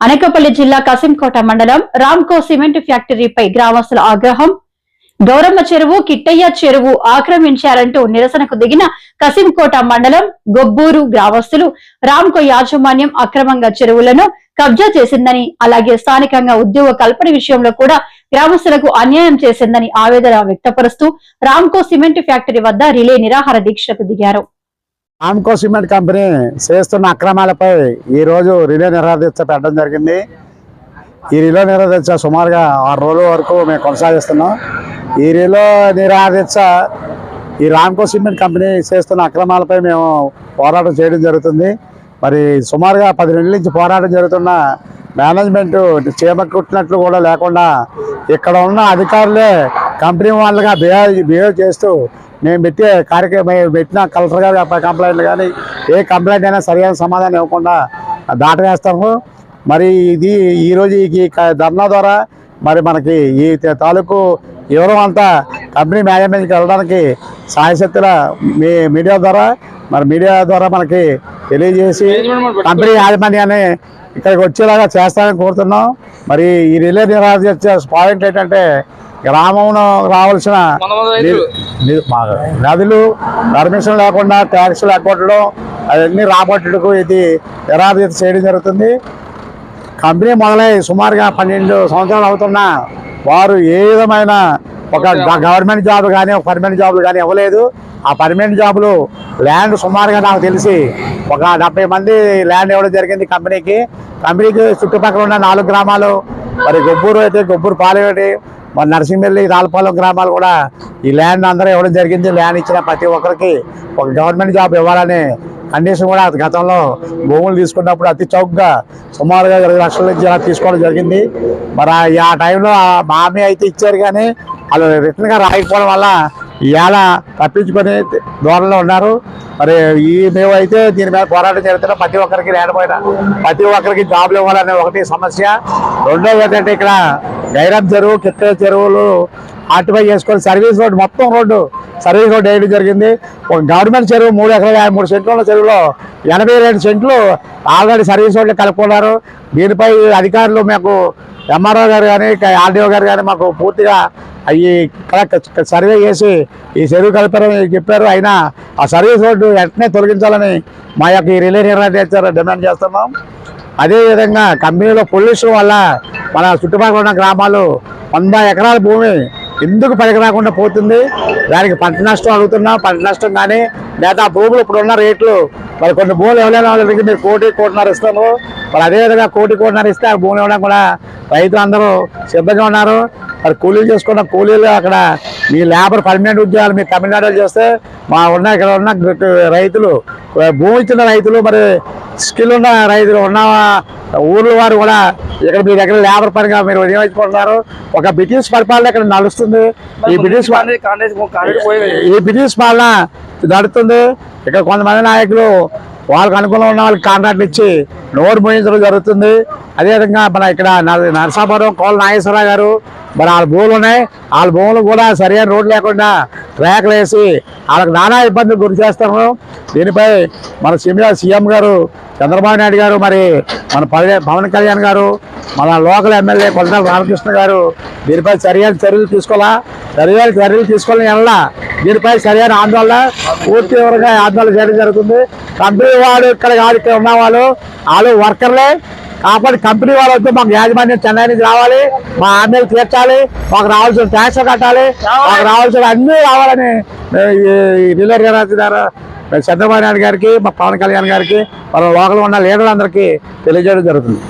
అనకపల్లి జిల్లా కసింకోట మండలం రామ్కో సిమెంట్ ఫ్యాక్టరీపై గ్రామస్తుల ఆగ్రహం. గౌరమ్మ చెరువు కిట్టయ్య చెరువు ఆక్రమించారంటూ నిరసనకు దిగిన కసింకోట మండలం గొబ్బూరు గ్రామస్తులు రామ్కో యాజమాన్యం అక్రమంగా చెరువులను కబ్జా చేసిందని అలాగే స్థానికంగా ఉద్యోగ కల్పన విషయంలో కూడా గ్రామస్తులకు అన్యాయం చేసిందని ఆవేదన వ్యక్తపరుస్తూ రామ్కో సిమెంట్ ఫ్యాక్టరీ వద్ద రిలే నిరాహార దీక్షకు దిగారు. ఆమ్కో సిమెంట్ కంపెనీ చేస్తున్న అక్రమాలపై ఈరోజు రిలే నిరాదీక్ష పెట్టడం జరిగింది. ఈ రిలో నిరాదీక్ష సుమారుగా ఆరు రోజుల వరకు మేము కొనసాగిస్తున్నాం. ఈ రిలో నిరాదీక్ష ఈ రామ్కో సిమెంట్ కంపెనీ చేస్తున్న అక్రమాలపై మేము పోరాటం చేయడం జరుగుతుంది. మరి సుమారుగా పది నెలల నుంచి పోరాటం జరుగుతున్న మేనేజ్మెంట్ కుట్టినట్లు కూడా లేకుండా ఇక్కడ ఉన్న అధికారులే కంపెనీ వాళ్ళుగా బిహేవ్ బిహేవ్ చేస్తూ మేము పెట్టే కార్యక్రమం పెట్టిన కలెక్టర్గా గారి కంప్లైంట్లు కానీ ఏ కంప్లైంట్ అయినా సరైన సమాధానం ఇవ్వకుండా దాటవేస్తాము. మరి ఇది ఈరోజు ఈ క- ధర్నా ద్వారా మరి మనకి ఈ తాలూకు వివరం అంతా కంపెనీ మేనేజ్మెంట్కి వెళ్ళడానికి సాయశక్తుల మీ మీడియా ద్వారా మరి మీడియా ద్వారా మనకి తెలియజేసి కంపెనీ యాజమాన్యాన్ని ఇక్కడికి వచ్చేలాగా చేస్తామని కోరుతున్నాం. మరి ఈ రిలే నిరాశ పాయింట్ ఏంటంటే గ్రామంలో రావాల్సిన నదులు పర్మిషన్ లేకుండా ట్యాక్స్ లేకపోవడం అవన్నీ రాబట్టుటకు ఇది నిరాదీత చేయడం జరుగుతుంది. కంపెనీ మొదలై సుమారుగా పన్నెండు సంవత్సరాలు అవుతున్నా వారు ఏ విధమైన ఒక గవర్నమెంట్ జాబ్ కానీ ఒక పర్మనెంట్ జాబులు కానీ ఇవ్వలేదు. ఆ పర్మనెంట్ జాబులు ల్యాండ్ సుమారుగా నాకు తెలిసి ఒక డెబ్బై మంది ల్యాండ్ ఇవ్వడం జరిగింది కంపెనీకి. కంపెనీకి చుట్టుపక్కల ఉన్న నాలుగు గ్రామాలు మరి గొబ్బూరు అయితే గొబ్బూరు పాలెటి మరి నరసింహల్లి రాలపాలెం గ్రామాలు కూడా ఈ ల్యాండ్ అందరూ ఇవ్వడం జరిగింది. ల్యాండ్ ఇచ్చిన ప్రతి ఒక్కరికి ఒక గవర్నమెంట్ జాబ్ ఇవ్వాలనే కండిషన్ కూడా గతంలో భూములు తీసుకున్నప్పుడు అతి చౌకగా సుమారుగా ఇరవై లక్షల నుంచి అలా తీసుకోవడం జరిగింది. మరి ఆ- టైంలో మామీ అయితే ఇచ్చారు కానీ వాళ్ళు రిటర్న్గా రాయకపోవడం వల్ల ఇవాళ తప్పించుకొని దూరంలో ఉన్నారు. మరి ఈ మేము అయితే దీని మీద పోరాటం జరుగుతున్న ప్రతి ఒక్కరికి లేకపోయినా ప్రతి ఒక్కరికి జాబ్లు ఇవ్వాలనే ఒకటి సమస్య. రెండవ ఏంటంటే ఇక్కడ గైరం చెరువు కిట్టే చెరువులు ఆర్టిఫై చేసుకొని సర్వీస్ రోడ్ మొత్తం రోడ్డు సర్వీస్ రోడ్ వేయడం జరిగింది. ఒక గవర్నమెంట్ చెరువు మూడు ఎకరాల యాభై మూడు సెంట్లు ఉన్న చెరువులో ఎనభై రెండు సెంట్లు ఆల్రెడీ సర్వీస్ రోడ్లు కలుపుకున్నారు. దీనిపై అధికారులు మాకు ఎంఆర్ఓ గారు కానీ ఆర్డీఓ గారు కానీ మాకు పూర్తిగా అవి సర్వే చేసి ఈ చెరువు కలిపారని చెప్పారు. అయినా ఆ సర్వీస్ రోడ్డు వెంటనే తొలగించాలని మా యొక్క ఈ రిలే నిర్ణయం డిమాండ్ చేస్తున్నాం. అదేవిధంగా కంపెనీలో పొల్యూషన్ వల్ల మన చుట్టుపక్కల ఉన్న గ్రామాలు వంద ఎకరాల భూమి ఎందుకు పనికి రాకుండా పోతుంది? దానికి పంట నష్టం అడుగుతున్నాం. పంట నష్టం కానీ లేదా ఆ భూములు ఇప్పుడు ఉన్న రేట్లు మరి కొన్ని భూములు ఎవరైనా మీరు కోటి కోటిన్నర ఇస్తాను. మరి అదేవిధంగా కోటి కోటిన్నర ఇస్తే ఆ భూములు ఇవ్వడం కూడా రైతులు అందరూ సిద్ధంగా ఉన్నారు. మరి కూలీలు చేసుకున్న కూలీలు అక్కడ మీ లేబర్ పర్మనెంట్ ఉద్యోగాలు మీ తమిళనాడులో చేస్తే మా ఉన్న ఇక్కడ ఉన్న రైతులు భూమి ఇచ్చిన రైతులు మరి స్కిల్ ఉన్న రైతులు ఉన్న ఊర్ల వారు కూడా ఇక్కడ మీ దగ్గర లేబర్ పనిగా మీరు వినియోగించుకుంటున్నారు. ఒక బ్రిటిష్ పరిపాలన ఇక్కడ నడుస్తుంది. ఈ బ్రిటిష్ ఈ బ్రిటిష్ పాలన నడుస్తుంది ఇక్కడ కొంతమంది నాయకులు వాళ్ళకి అనుకూలంగా ఉన్న వాళ్ళకి కాంట్రాక్ట్లు ఇచ్చి నోరు మోయించడం జరుగుతుంది. అదేవిధంగా మన ఇక్కడ నర- నరసాపురం కోల నాగేశ్వరరావు గారు మరి వాళ్ళ భూములు ఉన్నాయి. వాళ్ళ భూములు కూడా సరైన రోడ్డు లేకుండా ట్రాక్లు వేసి వాళ్ళకి నానా ఇబ్బందులు గురి చేస్తాము దీనిపై మన సిమియా సీఎం గారు చంద్రబాబు నాయుడు గారు మరి మన పవన్ పవన్ కళ్యాణ్ గారు మన లోకల్ ఎమ్మెల్యే కొండల రామకృష్ణ గారు దీనిపై సరైన చర్యలు తీసుకోవాలా? సరైన చర్యలు తీసుకోవాలని వెళ్ళా దీనిపై సరైన ఆందోళన పూర్తి వివరంగా ఆందోళన చేయడం జరుగుతుంది. కంపెనీ వాడు ఇక్కడ కాదు ఇక్కడ ఉన్న వాళ్ళు వాళ్ళు వర్కర్లే. కాబట్టి కంపెనీ వాళ్ళు వస్తే మాకు యాజమాన్యం చెన్నై నుంచి రావాలి. మా ఆర్మీలు తీర్చాలి మాకు రావాల్సిన ట్యాక్స్ కట్టాలి. మాకు రావాల్సిన అన్నీ రావాలని మేము ఈ రిలర్ గారు చంద్రబాబు నాయుడు గారికి మా పవన్ కళ్యాణ్ గారికి మన లోకల్ ఉన్న లీడర్లందరికీ తెలియజేయడం జరుగుతుంది.